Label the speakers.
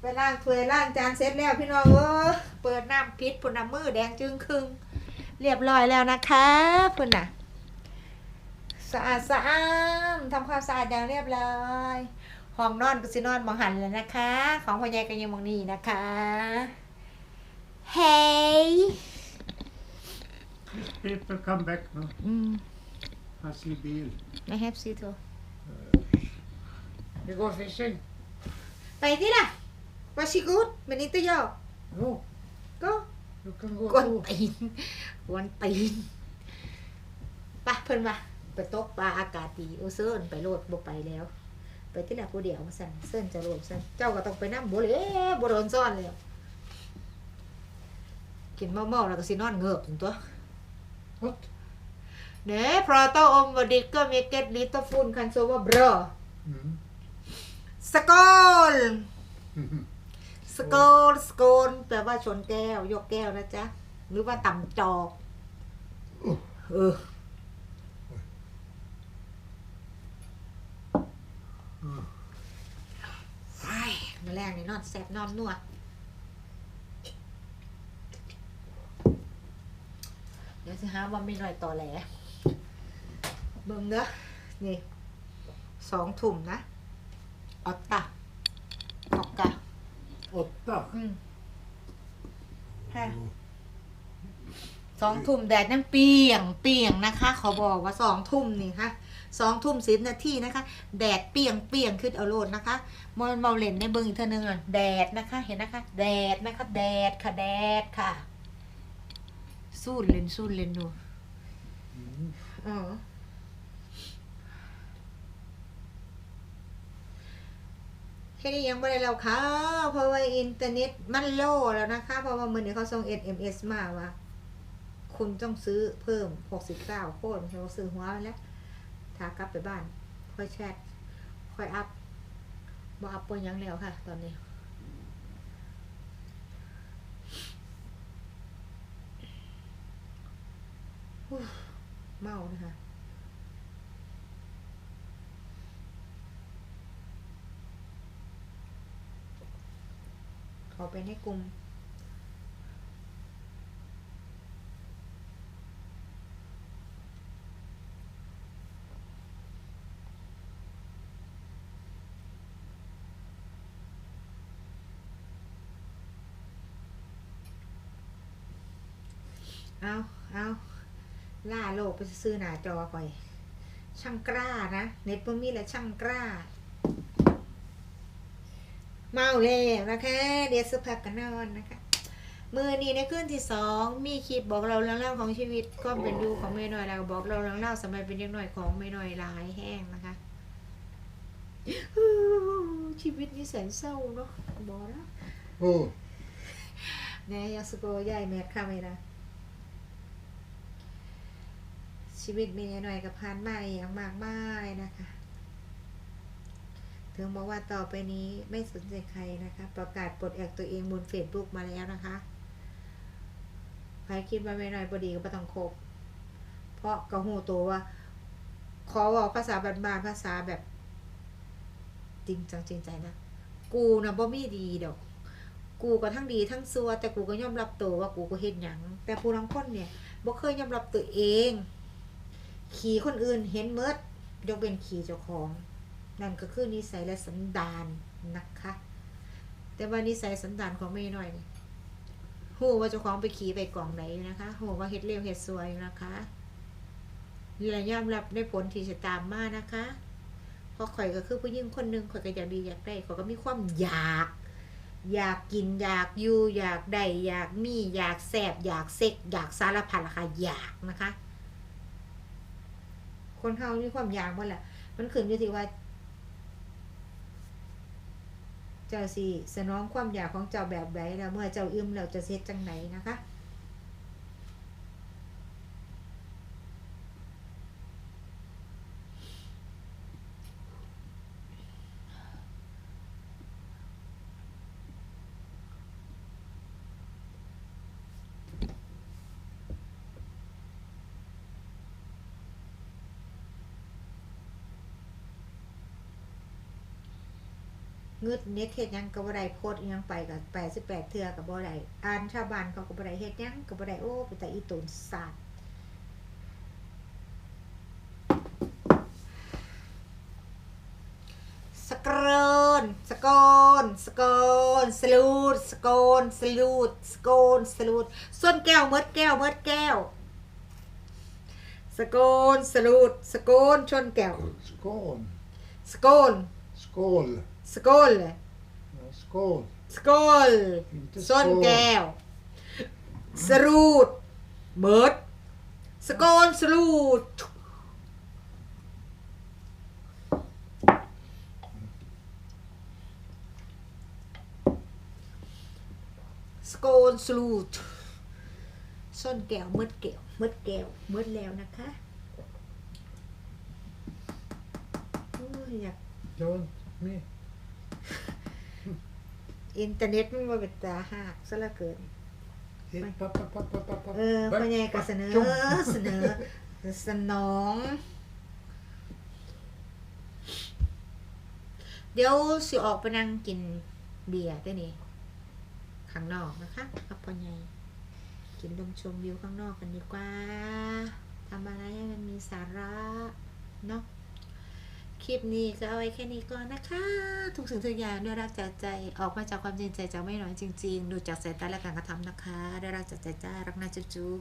Speaker 1: ไปล้างถ้วยล้างจานเสร็จแล้วพี่น้องเออเปิดน้ำพิษพุ่นน้ำมือแดงจึงครึ่งเรียบร้อยแล้วนะคะพุ่นน่ะสะอาดสะอ้ามทำความสะอาดอย่างเรียบร้อยห้องนอนก็สินอนหมองหันแล้วนะคะ ของพ่อใหญ่ก็ยังหมองนี่นะคะเฮ้ย
Speaker 2: People come back now.
Speaker 1: อืม
Speaker 2: I see Bill.
Speaker 1: I have see too
Speaker 2: You go fishing?
Speaker 1: ไปที่ล่ะ วาชิกุดมันนี่ตัวยอ
Speaker 2: No.
Speaker 1: ก็
Speaker 2: You can go
Speaker 1: กวน
Speaker 2: too.
Speaker 1: ตีนกวนตีนไปะเพิ่นว่าไปตกปลาอากาศดีโอเซินไปโลดบ่ไปแล้ว ไปที่ละผู้เดียวมาสั่นเซินจะโลดสั่นเจ้าก็ต้องไปนั่งบ่เลยบ่โดนซ่อนเลยกินเมาๆแล้วก็สินอนเงือบถึงตัว
Speaker 2: What?
Speaker 1: เน่พรอโตอมวดิกก็มีเกตลิตฟุนคันโซว่าบรอ
Speaker 2: Mm.
Speaker 1: สกอล สโกนสโกนแปลว่าชนแก้ว ยกแก้วนะจ๊ะหรือว่าต่ำจอกเออไอ้มาแรงนี่นอนแสบนอนนัวเดี๋ยวสิหาว่าไม่หน่อยต่อแหลเบิ่งเด้อนี่สองถุ่มนะออตตาออกกะ
Speaker 2: Åtta.
Speaker 1: อืมฮะสองทุ่มแดดยังเปรียงเปรียงนะคะเขาบอกว่าสองทุ่มนี่ค่ะสองทุ่มสิบนาทีนะคะ แดดเปรียงเปรียงขึ้นเอาโลดนะคะมอนเมาเล่นในเบิ้งอีกเท่านึงอะแดดนะคะ เห็นนะคะ แดดนะคะแดดค่ะแดดค่ะสู้เล่นสู้เล่นดู
Speaker 2: Mm.
Speaker 1: อ๋อ แค่นี้ยังไม่ได้แล้วค่ะเพราะว่าอินเทอร์เน็ตมันโลแล้วนะคะ เพราะว่ามือนี้เขาส่ง SMS มาว่า คุณต้องซื้อเพิ่ม69โคตรเขาซื้อหัวแล้วถ้ากลับไปบ้าน ค่อยแชท ค่อยอัพบ่อัพปนยังแล้วค่ะ ตอนนี้เมานะคะ ขอไปในกลุ่มเอาเอาล่าโลกไปซื้อหน้าจอคอย ช่างกล้านะ เน็ตบ่มีแล้วช่างกล้า เมาแล้วนะคะ เดี๋ยวสักพักกันนอนนะคะ มือนี้ในคืนที่สองมีคลิปบอกเราเรื่องเล่าวของชีวิตก็เป็นดูของเมย์หน่อยเราบอกเราเรื่องเล่าวสมัยเป็นเด็กหน่อยของเมย์หน่อยหลายแห้งนะคะฮู้ชีวิตนี้แสนเศร้าเนาะบอกแล้ว
Speaker 2: Oh.
Speaker 1: แน่ยาสโกใหญ่แมทค่ะเมย์นะชีวิตเมย์หน่อยกับพานมาอย่างมากมายนะคะ ถึงบอกว่าต่อไปนี้ไม่สนใจใครนะคะ ประกาศปลดแอกตัวเองบนเฟซบุ๊กมาแล้วนะคะใครคิดว่าไม่น้อยบดีก็ไม่ต้องคบ เพราะกระหูตัวว่า ขอบอกภาษาบ้านๆภาษาแบบ จริงจังจริงใจนะ กูนะบ่มีดีดอก กูก็ทั้งดีทั้งซัวแต่กูก็ยอมรับตัวว่ากูก็เห็นหยังแต่ผู้ทั้งคนเนี่ยบ่เคยยอมรับตัวเอง ขี่คนอื่นเห็นเมิดยกเป็นขี่เจ้าของ นั่นก็คือนิสัยและสันดานนะคะ แต่ว่านิสัยสันดานของเมย์หน่อยนี่หูว่าเจ้าของไปขี่ไปกล่องไหนนะคะหูว่าเฮ็ดเร็วเฮ็ดสวยนะคะและยอมรับในผลที่จะตามมานะคะเพราะข่อยก็คือผู้หญิงคนหนึ่งข่อยก็อยากดีอยากได้ข่อยก็มีความอยาก อยากกินอยากอยู่อยากได้อยากมีอยากแสบอยากเซ็กอยากสารพัดละค่ะอยากนะคะ คนเฮามีความอยากหมดแหละมันขึ้นอยู่ที่ว่า เจ้าสิสนองความอยากของเจ้าแบบใดแล้วเมื่อเจ้าอึมแล้วจะเซ็ตจังไหนนะคะ งึดเน็ตเฮ็ดหยังก็บ่ได้โพสต์อิหยังไปก็88เทื่อก็บ่ได้อ่านชาวบ้านเขาก็บ่ได้เฮ็ดหยังก็บ่ได้โอ้เป็นตาอีตนสาดสกรนสกอนสกอนสลูดสกอนสลูดสกอนสลูดส่วนแก้วเมดแก้วเมดแก้วสกอนสลูดสกอนชนแก้ว
Speaker 2: Skål.
Speaker 1: สกอน
Speaker 2: Skål.
Speaker 1: สกอน
Speaker 2: Ja, skål.
Speaker 1: สก อล
Speaker 2: Inte
Speaker 1: ส้น
Speaker 2: skål.
Speaker 1: แก้ว สรูดเมิดสกอลสรูด สกอลสรูดส้นแก้วเมิดแก้วเมิดแก้วเมิดแล้วนะคะโอ้ยอยาก
Speaker 2: Don't me.
Speaker 1: อินเทอร์เน็ตมันมาเป็นตาหักซะเหลือเกิน
Speaker 2: Hit, papp, papp, papp, papp, papp.
Speaker 1: เออพ่อใหญ่ก็เสนอ
Speaker 2: Jom.
Speaker 1: เสนอ สนอง เดี๋ยวสิออกไปนั่งกินเบียร์ได้นี่ข้างนอกนะคะกับพ่อใหญ่กินลมชมวิวข้างนอกกันดีกว่าทำอะไรให้มันมีสาระเนาะ คลิปนี้ก็เอาไว้แค่นี้ก่อนนะคะ ทุกสิ่งทุกอย่างด้วยรักจากใจออกมาจากความจริงใจจากไม่น้อยจริง ๆ ดูจากสายตาและการกระทำนะคะด้วยรักจากใจจ้ารักนะจุ๊บ